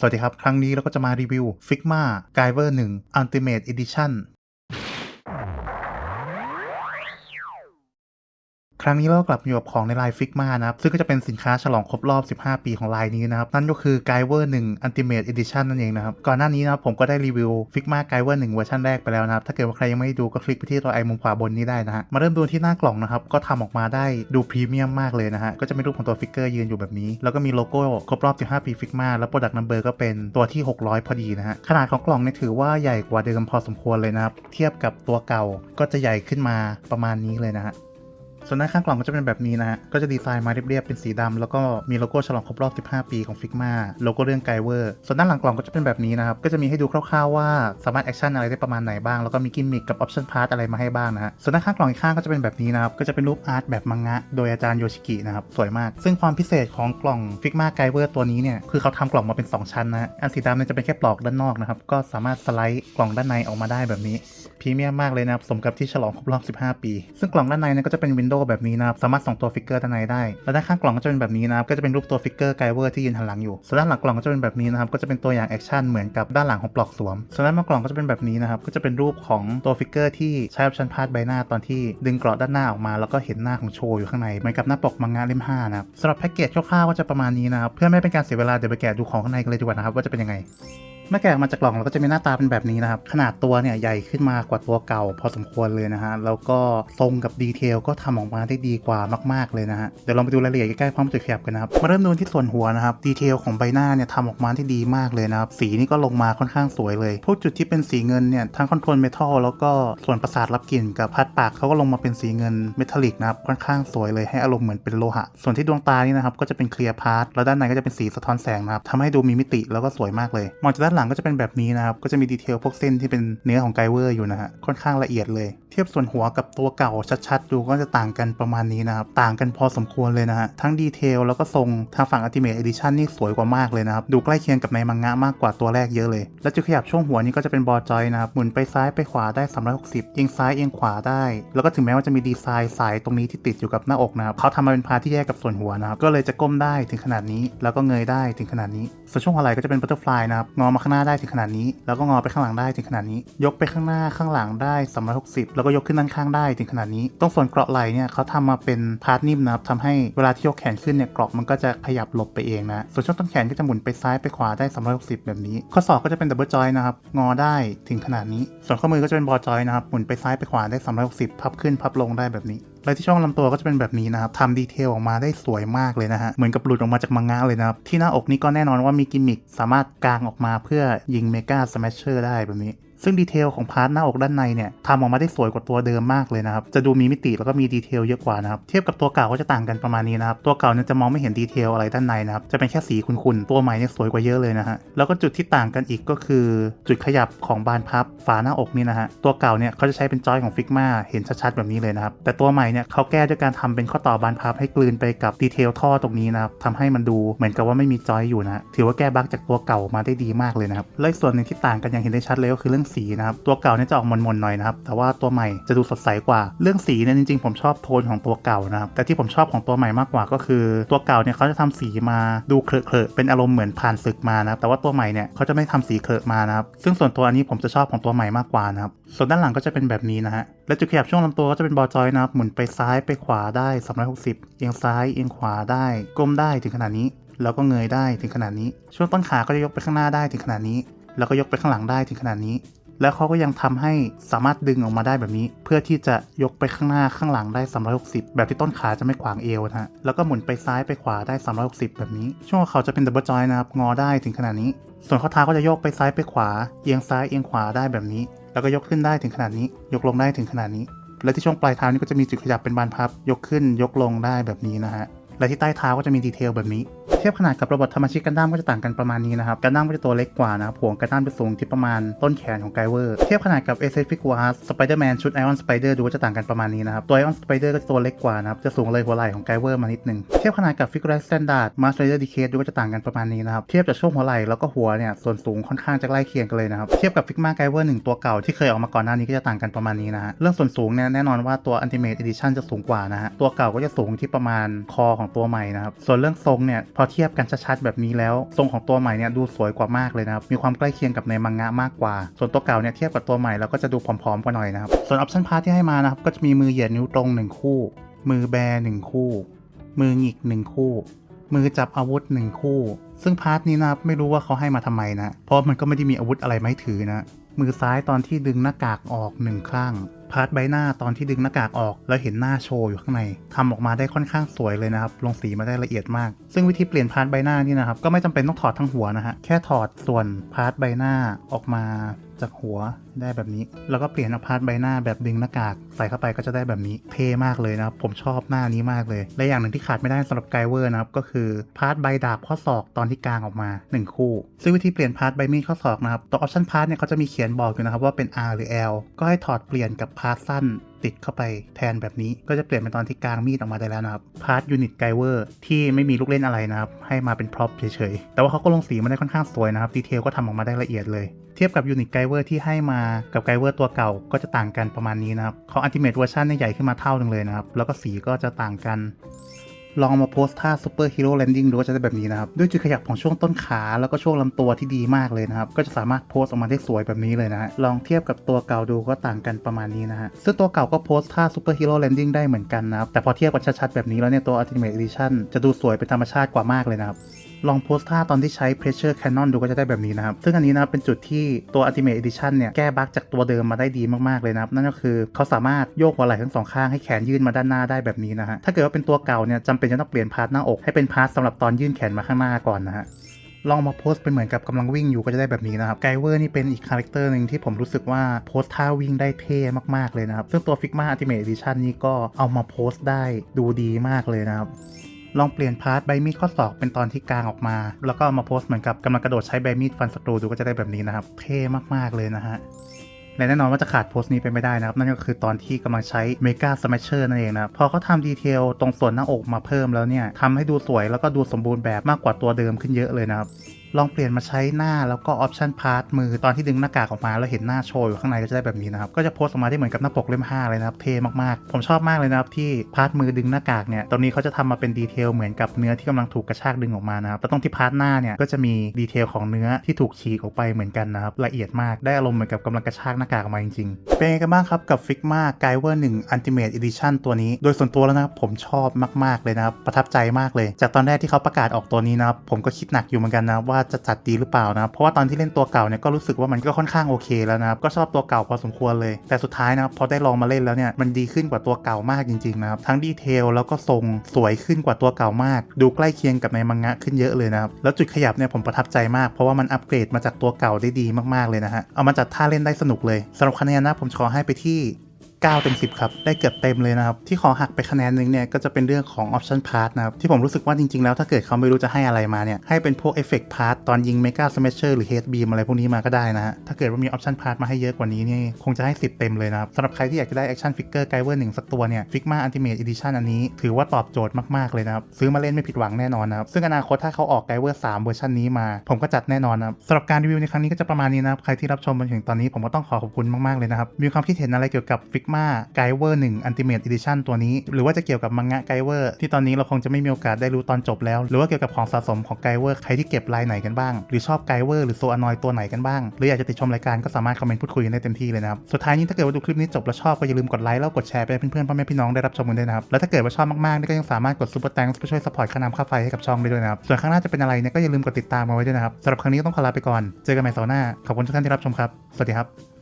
สวัสดีครับ ครั้งนี้เราก็จะมารีวิว Figma g y v e r 1 Ultimate Edition รั้งนี้เรากลับมาอยู่กับของในไลน์ Figma นะครับซึ่งก็จะเป็นสินค้าฉลองครบรอบ 15 ปีของไลน์นี้นะครับนั่นก็คือ g y v e r 1 Ultimate Edition นั่นเองนะครับก่อนหน้านี้นะครับผมก็ได้รีวิว Figma g y v e r 1เวอร์ชันแรกไปแล้วนะครับถ้าเกิดว่าใครยังไม่ได้ดูก็คลิกไปที่ตัวไอมุมขวาบนนี้ได้นะฮะมาเริ่มดูที่หน้ากล่องนะครับก็ทำออกมาได้ดูพรีเมียมมากเลยนะฮะก็จะมีรูปของตัวฟิกเกอร์ยืนอยู่แบบนี้ แล้วก็มีโลโก้ครบรอบ 15 ปี Figma แล้ว Product Number ก็เป็นตัวที่ 600 พอดีนะฮะขนาดของกล่องเนี่ยถือว่าใหญ่กว่าเดิมพอสมควรเลยนะครับเทียบกับตัวเก่าก็จะใหญ่ขึ้นมาประมาณนี้เลยนะฮะ ส่วนด้านข้างกล่องก็จะเป็นแบบนี้นะฮะ ก็จะดีไซน์มาเรียบๆ เป็นสีดำแล้วก็มีโลโก้ฉลองครบรอบ 15 ปีของ Figma โลโก้เรื่องไกเวอร์ ส่วนด้านหลังกล่องก็จะเป็นแบบนี้นะครับ ก็จะมีให้ดูคร่าวๆว่าสามารถแอคชั่นอะไรได้ประมาณไหนบ้าง แล้วก็มีกิมมิคกับออปชั่นพาร์ทอะไรมาให้บ้างนะฮะ ส่วนด้านข้างกล่องอีกข้างก็จะเป็นแบบนี้นะครับ ก็จะเป็นรูปอาร์ตแบบมังงะ โดยอาจารย์โยชิกินะครับ สวยมาก ซึ่งความพิเศษของกล่อง Figma g y v e r ตัวนี้เนี่ยคือเขาทำกล่องมาเป็น 2 ชั้นนะฮะอันสีดำเนี่ยจะเป็นแค่ปลอกด้านนอกนะครับก็สามารถสไลด์กล่องด้านในออกมาได้แบบนี้ พรีเมียมมากเลยนะครับ สมกับที่ฉลองครบรอบ 15 ปี ซึ่งกล่องด้านในเนี่ยก็จะเป็นวินโดว์แบบนี้นะครับสามารถส่องตัวฟิกเกอร์ด้านในได้ แล้วด้านข้างกล่องก็จะเป็นแบบนี้นะครับก็จะเป็นรูปตัวฟิกเกอร์ไกเวอร์ที่ยืนหันหลังอยู่ส่วนด้านหลังกล่องก็จะเป็นแบบนี้นะครับก็จะเป็นตัวอย่างแอคชั่นเหมือนกับด้านหลังของปลอกสวมส่วนด้านบนกล่องก็จะเป็นแบบนี้นะครับก็จะเป็นรูปของตัวฟิกเกอร์ที่ใช้ออปชั่นพาดใบหน้าตอนที่ดึงเกราะด้านหน้าออกมา แล้วก็เห็นหน้าของโชว์อยู่ข้างในเหมือนกับหน้าปกมังงะเล่ม5นะครับสำหรับแพ็กเกจคร่าวๆก็จะประมาณนี้นะครับเพื่อไม่เป็นการเสียเวลาเดี๋ยวไปแกะดูของข้างในกันเลยดีกว่านะครับว่าจะเป็นยังไง เมื่อแกะออกมาจากกล่องเราก็จะมีหน้าตาเป็นแบบนี้นะครับ ขนาดตัวเนี่ยใหญ่ขึ้นมากว่าตัวเก่า พอสมควรเลยนะฮะ แล้วก็ทรงกับดีเทลก็ทำออกมาได้ดีกว่ามาก ๆ เลยนะฮะ เดี๋ยวเราไปดูรายละเอียดใกล้ๆพร้อมจุดขยับกันนะครับ มาเริ่มดูที่ส่วนหัวนะครับ ดีเทลของใบหน้าเนี่ยทำออกมาได้ดีมากเลยนะครับ สีนี่ก็ลงมาค่อนข้างสวยเลย พวกจุดที่เป็นสีเงินเนี่ยทั้งคอนโทรลเมทัลแล้วก็ส่วนประสาทรับกลิ่นกับพัดปากเขาก็ลงมาเป็นสีเงินเมทัลลิกนะครับ ค่อนข้างสวยเลยให้อารมณ์เหมือนเป็นโลหะ ส่วนที่ดวงตานี่นะครับก็จะเป็นเคลียร์พาร์ทแล้วด้านในก็จะเป็นสีสะท้อนแสงนะครับทำให้ดูมีมิติแล้วก็สวยมากเลยมองจากด้านหลังก็จะเป็นแบบนี้นะครับ ก็จะมีดีเทลพวกเส้นที่เป็นเนื้อของไกเวอร์อยู่นะฮะ ค่อนข้างละเอียดเลย เทียบส่วนหัวกับตัวเก่าชัดๆ ดูก็จะต่างกันประมาณนี้นะครับ ต่างกันพอสมควรเลยนะฮะ ทั้งดีเทลแล้วก็ทรงทางฝั่ง Ultimate Edition นี่สวยกว่ามากเลยนะครับ ดูใกล้เคียงกับในมังงะมากกว่าตัวแรกเยอะเลย และจุดขยับช่วงหัวนี้ก็จะเป็นบอจอยนะครับ หมุนไปซ้ายไปขวาได้ 360เอียงซ้ายเอียงขวาได้ แล้วก็ถึงแม้ว่าจะมีดีไซน์สายตรงนี้ที่ติดอยู่กับหน้าอกนะครับเขาทำมาเป็นพาที่แยกกับส่วนหัวนะครับก็เลยจะก้มได้ถึงขนาดนี้ แล้วก็เงยได้ถึงขนาดนี้ส่วนช่วงหัวไหล่ก็จะเป็นบัตเตอร์ฟลายนะครับงอมาางหน้าได้ถึงขนาดนี้ แล้วก็งอไปข้างหลังได้ถึงขนาดนี้ ยกไปข้างหน้าข้างหลังได้360 แล้วก็ยกขึ้นด้านข้างได้ถึงขนาดนี้ ตรงส่วนเกราะไหล่เนี่ยเขาทำมาเป็นพาร์ทนิ่มนะครับทำให้เวลาที่ยกแขนขึ้นเนี่ยเกราะมันก็จะขยับหลบไปเองนะ ส่วนช่วงต้นแขนก็จะหมุนไปซ้ายไปขวาได้ 360 แบบนี้ ข้อศอกก็จะเป็นดับเบิลจอยนะครับ งอได้ถึงขนาดนี้ ส่วนข้อมือก็จะเป็นบอจอยนะครับ หมุนไปซ้ายไปขวาได้ 360 พับขึ้นพับลงได้แบบนี้ และที่ช่องลำตัวก็จะเป็นแบบนี้นะครับทำดีเทลออกมาได้สวยมากเลยนะฮะเหมือนกับหลุดออกมาจากมังงะเลยนะครับที่หน้าอกนี่ก็แน่นอนว่ามีกิมมิคสามารถกางออกมาเพื่อยิงเมกาสแมชเชอร์ได้แบบนี้ ซึ่งดีเทลของพาร์ทหน้าอกด้านในเนี่ยทำออกมาได้สวยกว่าตัวเดิมมากเลยนะครับ จะดูมีมิติแล้วก็มีดีเทลเยอะกว่านะครับ เทียบกับตัวเก่าก็จะต่างกันประมาณนี้นะครับ ตัวเก่าเนี่ยจะมองไม่เห็นดีเทลอะไรด้านในนะครับ จะเป็นแค่สีขุ่นๆ ตัวใหม่เนี่ยสวยกว่าเยอะเลยนะฮะ แล้วก็จุดที่ต่างกันอีกก็คือ จุดขยับของบานพับฝาหน้าอกนี่นะฮะ ตัวเก่าเนี่ยเขาจะใช้เป็นจอยของฟิกมาเห็นชัดๆแบบนี้เลยนะครับ แต่ตัวใหม่เนี่ยเขาแก้ด้วยการทำเป็นข้อต่อบานพับให้กลืนไปกับดีเทลท่อตรงนี้นะครับทำให้มันดูเหมือนกับว่าไม่มีจอยอยู่นะถือว่าแก้บั๊กจากตัวเก่ามาได้ดีมากเลยนะครับและส่วนหนึ่งที่ต่างกันอย่างเห็นได้ชัดเลยก็คือเรื่องสีนะครับ ตัวเก่าเนี่ยจะออกมนๆหน่อยนะครับ แต่ว่าตัวใหม่จะดูสดใสกว่า เรื่องสีเนี่ยจริงๆ ผมชอบโทนของตัวเก่านะครับ แต่ที่ผมชอบของตัวใหม่มากกว่าก็คือ ตัวเก่าเนี่ยเขาจะทำสีมาดูเคลอะๆเป็นอารมณ์เหมือนผ่านศึกมานะครับ แต่ว่าตัวใหม่เนี่ยเขาจะไม่ทำสีเคลอะมานะครับ ซึ่งส่วนตัวอันนี้ผมจะชอบของตัวใหม่มากกว่านะครับ ส่วนด้านหลังก็จะเป็นแบบนี้นะฮะ และจุดขยับช่วงลำตัวก็จะเป็นบอจอยนะครับ หมุนไปซ้ายไปขวาได้ 360 เอียงซ้ายเอียงขวาได้ ก้มได้ถึงขนาดนี้ แล้วก็เงยได้ถึงขนาดนี้ ช่วงต้นขาก็จะยกไปข้างหน้าได้ถึงขนาดนี้แล้วก็ยกไปข้างหลังได้ถึงขนาดนี้ แล้วเขาก็ยังทำให้สามารถดึงออกมาได้แบบนี้ เพื่อที่จะยกไปข้างหน้าข้างหลังได้ 360 แบบที่ต้นขาจะไม่ขวางเอวนะฮะแล้วก็หมุนไปซ้ายไปขวาได้ 360 แบบนี้ ช่วงเขาจะเป็นดับเบิลจอยนะครับงอได้ถึงขนาดนี้ ส่วนข้อเท้าก็จะโยกไปซ้ายไปขวาเอียงซ้ายเอียงขวาได้แบบนี้ แล้วก็ยกขึ้นได้ถึงขนาดนี้ ยกลงได้ถึงขนาดนี้ และที่ช่วงปลายเท้านี่ก็จะมีจุดขยับเป็นบานพับ ยกขึ้นยกลงได้แบบนี้นะฮะและที่ใต้เท้าก็จะมีดีเทลแบบนี้ เทียบขนาดกับระบบธรรมชิกันดั้มก็จะต่างกันประมาณนี้นะครับกันดั้มก็จะตัวเล็กกว่านะครับห่วงกันดั้มจะสูงที่ประมาณต้นแขนของไกเวอร์เทียบขนาดกับเอเซฟิกวาสไปเดอร์แมนชุดไอออนสไปเดอร์ดูก็จะต่างกันประมาณนี้นะครับตัวไอออนสไปเดอร์ก็จะตัวเล็กกว่านะครับจะสูงเลยหัวไหล่ของไกเวอร์มานิดนึงเทียบขนาดกับฟิกเรสสแตนดาร์ดมาสเตอร์ดีเคดูก็จะต่างกันประมาณนี้นะครับเทียบจากช่วงหัวไหล่แล้วก็หัวเนี่ยส่วนสูงค่อนข้างจะใกล้เคียงกันเลยนะครับเทียบกับฟิกมาไกเวอร์หนึ่งตัวเก่าที่เคยออกมาก่อนหน้านี้ก็จะต่างกันประมาณนี้นะฮะเรื่องส่วนสูงเนี่ยแน่นอนว่าตัว Ultimate Edition จะสูงกว่านะฮะตัวเก่าก็จะสูงที่ประมาณคอของตัวใหม่นะครับส่วนเรื่องทรงเนี่ยพอเทียบกันชัดๆแบบนี้แล้ว ทรงของตัวใหม่เนี่ยดูสวยกว่ามากเลยนะครับ มีความใกล้เคียงกับในมังงะมากกว่า ส่วนตัวเก่าเนี่ยเทียบกับตัวใหม่แล้วก็จะดูผอมๆกว่าหน่อยนะครับ ส่วนออปชั่นพาร์ทที่ให้มานะครับก็จะมีมือเหยียดนิ้วตรงหนึ่งคู่ มือแบหนึ่งคู่ มือหงิกหนึ่งคู่ มือจับอาวุธหนึ่งคู่ ซึ่งพาร์ทนี้นะครับไม่รู้ว่าเขาให้มาทำไมนะ เพราะมันก็ไม่ได้มีอาวุธอะไรไมาให้ถือนะ มือซ้ายตอนที่ดึงหน้ากากออกหนึ่งครั้งพาร์ทใบหน้าตอนที่ดึงหน้ากากออก แล้วเห็นหน้าโชว์อยู่ข้างในทำออกมาได้ค่อนข้างสวยเลยนะครับ ลงสีมาได้ละเอียดมาก ซึ่งวิธีเปลี่ยนพาร์ทใบหน้านี่นะครับ ก็ไม่จำเป็นต้องถอดทั้งหัวนะฮะ แค่ถอดส่วนพาร์ทใบหน้าออกมาจากหัว ได้แบบนี้ แล้วก็เปลี่ยนอพาร์ทใบหน้าแบบดึงหน้ากากใส่เข้าไปก็จะได้แบบนี้เท่มากเลยนะครับ ผมชอบหน้านี้มากเลย และอย่างหนึ่งที่ขาดไม่ได้สำหรับไกเวอร์นะครับ ก็คือพาร์ทใบดาบข้อศอกตอนที่กลางออกมา 1 คู่ ซึ่งวิธีเปลี่ยนพาร์ทใบมีดข้อศอกนะครับตัวออปชั่นพาร์ทเนี่ยเขาจะมีเขียนบอกอยู่นะครับว่าเป็น R หรือ L ก็ให้ถอดเปลี่ยนกับพาร์ทสั้นติดเข้าไปแทนแบบนี้ก็จะเปลี่ยนเป็นตอนที่กลางมีดออกมาได้แล้วนะครับพาร์ทยูนิตไกเวอร์ที่ไม่มีลูกเล่นอะไรนะครับ ให้มาเป็นพร็อพเฉยๆ แต่ว่าเขาก็ลงสีมาได้ค่อนข้างสวยนะครับ ดีเทลก็ทำออกมาได้ละเอียดเลย เทียบกับยูนิตไกเวอร์ที่ให้มากับไกเวอร์ตัวเก่าก็จะต่างกันประมาณนี้นะครับเขาอันติเม e เวอร์ชันใหญ่ขึ้นมาเท่าหนึงเลยนะครับ แล้วก็สีก็จะต่างกัน ลองมาโพสท่าซูเปอร์ฮีโร่แลนดิ้งดูก็จะได้แบบนี้นะครับ ด้วยจุดขยับของช่วงต้นขา แล้วก็ช่วงลำตัวที่ดีมากเลยนะครับ ก็จะสามารถโพสออกมาได้สวยแบบนี้เลยนะฮะลองเทียบกับตัวเก่าดูก็ต่างกันประมาณนี้นะฮะซึ่งตัวเก่าก็โพสท่าซูเปอร์ฮีโร่แลนดิ้งได้เหมือนกันนะครับแต่พอเทียบกันชัดๆแบบนี้แล้วเนี่ยตัว Ultimate Edition จะดูสวยเป็นธรรมชาติกว่ามากเลยนะครับ ลองโพสท่าตอนที่ใช้ pressure cannon ดูก็จะได้แบบนี้นะครับ ซึ่งอันนี้นะครับเป็นจุดที่ตัว ultimate edition เนี่ยแก้บั๊กจากตัวเดิมมาได้ดีมากๆเลยนะครับ นั่นก็คือเขาสามารถโยกหัวไหล่ทั้งสองข้างให้แขนยื่นมาด้านหน้าได้แบบนี้นะฮะ ถ้าเกิดว่าเป็นตัวเก่าเนี่ยจำเป็นจะต้องเปลี่ยนพาร์ทหน้าอกให้เป็นพาร์ทสำหรับตอนยื่นแขนมาข้างหน้าก่อนนะฮะลองมาโพสเป็นเหมือนกับกำลังวิ่งอยู่ก็จะได้แบบนี้นะครับไกเวอร์นี่เป็นอีกคาแรคเตอร์หนึ่งที่ผมรู้สึกว่าโพสท่าวิ่งได้เท่มากๆเลยนะครับ ซึ่งตัว Figma Ultimate Edition นี่ก็เอามาโพสได้ดูดีมากเลยนะครับ ลองเปลี่ยนพาร์ทใบมีดข้อศอกเป็นตอนที่กลางออกมา แล้วก็เอามาโพสเหมือนกับกำลังกระโดดใช้ใบมีดฟันศัตรูดูก็จะได้แบบนี้นะครับ เท่มากๆเลยนะฮะและแน่นอนว่าจะขาดโพสต์นี้ไปไม่ได้นะครับ นั่นก็คือตอนที่กำลังใช้เมกาสมัชเชอร์นั่นเองนะพอเขาทำดีเทลตรงส่วนหน้าอกมาเพิ่มแล้วเนี่ยทำให้ดูสวยแล้วก็ดูสมบูรณ์แบบมากกว่าตัวเดิมขึ้นเยอะเลยนะครับ ลองเปลี่ยนมาใช้หน้าแล้วก็ออปชันพาร์ทมือตอนที่ดึงหน้ากากออกมาแล้วเห็นหน้าโชว์อยู่ข้างในก็จะได้แบบนี้นะครับก็จะโพสต์ออกมาได้เหมือนกับหน้าปกเล่ม5เลยนะครับเท่มากๆ ผมชอบมากเลยนะครับที่พาร์ทมือดึงหน้ากากเนี่ยตรงนี้เขาจะทำมาเป็นดีเทลเหมือนกับเนื้อที่กำลังถูกกระชากดึงออกมานะครับแล้วตรงที่พาร์ทหน้าเนี่ยก็จะมีดีเทลของเนื้อที่ถูกฉีกออกไปเหมือนกันนะครับละเอียดมากได้อารมณ์เหมือนกับกำลังกระชากหน้ากากออกมาจริงๆเป็นไงกันบ้างครับกับ Figma g u i v e r 1 Ultimate Edition ตัวนี้ โดยส่วนตัวแล้วนะครับผมชอบมากๆเลยนะครับประทับใจมากเลย จากตอนแรกที่เขาประกาศออกตัวนี้นะครับผมก็คิดหนักอยู่เหมือนกันนะว่าจะจัดดีหรือเปล่านะเพราะว่าตอนที่เล่นตัวเก่าเนี่ยก็รู้สึกว่ามันก็ค่อนข้างโอเคแล้วนะครับก็ชอบตัวเก่าพอสมควรเลย แต่สุดท้ายนะครับพอได้ลองมาเล่นแล้วเนี่ยมันดีขึ้นกว่าตัวเก่ามากจริงๆนะครับทั้งดีเทลแล้วก็ทรงสวยขึ้นกว่าตัวเก่ามาก ดูใกล้เคียงกับในมังงะขึ้นเยอะเลยนะครับแล้วจุดขยับเนี่ยผมประทับใจมากเพราะว่ามันอัปเกรดมาจากตัวเก่าได้ดีมากๆเลยนะฮะเอามาจัดท่าเล่นได้สนุกเลยสำหรับคะแนนนะผมขอให้ไปที่ 9 เต็ม 10 ครับ ได้เกือบเต็มเลยนะครับ ที่ขอหักไปคะแนนนึงเนี่ยก็จะเป็นเรื่องของ Option Part นะครับ ที่ผมรู้สึกว่าจริง ๆ แล้วถ้าเกิดเขาไม่รู้จะให้อะไรมาเนี่ย ให้เป็นพวก Effect Part ตอนยิง Mega Smasher หรือ Head Beam อะไรพวกนี้มาก็ได้นะฮะ ถ้าเกิดว่ามี Option Part มาให้เยอะกว่านี้นี่คงจะให้ 10 เต็มเลยนะครับสำหรับใครที่อยากจะได้ Action Figure g u i v e r 1สักตัวเนี่ย Figma Ultimate Edition อันนี้ ถือว่าตอบโจทย์มากๆเลยนะครับซื้อมาเล่นไม่ผิดหวังแน่นอนนะครับซึ่งอนาคตถ้าเขาออก g u i v e r 3เวอร์ชันนี้มา ผมก็จัดแน่นอนนะครับสำหรับการรีวิวในครั้งนี้ก็จะประมาณนี้นะครับใครที่รับชมมาถึงตอนนี้ผมก็ต้องขอขอบคุณมากๆเลยนะครับมีความคิดเห็นอะไรเกี่ยวกับ Figma g u i v e r 1 Ultimate Edition ตัวนี้ หรือว่าจะเกี่ยวกับมังงะไกเวอร์ที่ตอนนี้เราคงจะไม่มีโอกาสได้รู้ตอนจบแล้ว หรือว่าเกี่ยวกับของสะสมของไกเวอร์ใครที่เก็บลายไหนกันบ้าง หรือชอบไกเวอร์หรือโซอานอยตัวไหนกันบ้าง หรืออยากจะติดชมรายการก็สามารถคอมเมนต์พูดคุยกันได้เต็มที่เลยนะครับ สุดท้ายนี้ถ้าเกิดว่าดูคลิปนี้จบแล้วชอบก็อย่าลืมกดไลค์แล้วกดแชร์ไปให้เพื่อนๆพ่อแม่พี่น้องได้รับชมกันด้วยนะครับ แล้วถ้าเกิดว่าชอบมากๆนี่ก็ยังสามารถกดซุปเปอร์แตงเพื่อช่วยสปอร์ตค่าน้ำค่าไฟให้กับช่องได้ด้วยนะครับ ส่วนข้างหน้าจะเป็นอะไรเนี่ยก็อย่าลืมกดติดตามมาไว้ด้วยนะครับสำหรับครั้งนี้ต้องขอลาไปก่อน เจอกันใหม่เสาร์หน้า ขอบคุณทุกท่านที่รับชมครับ สวัสดีครับ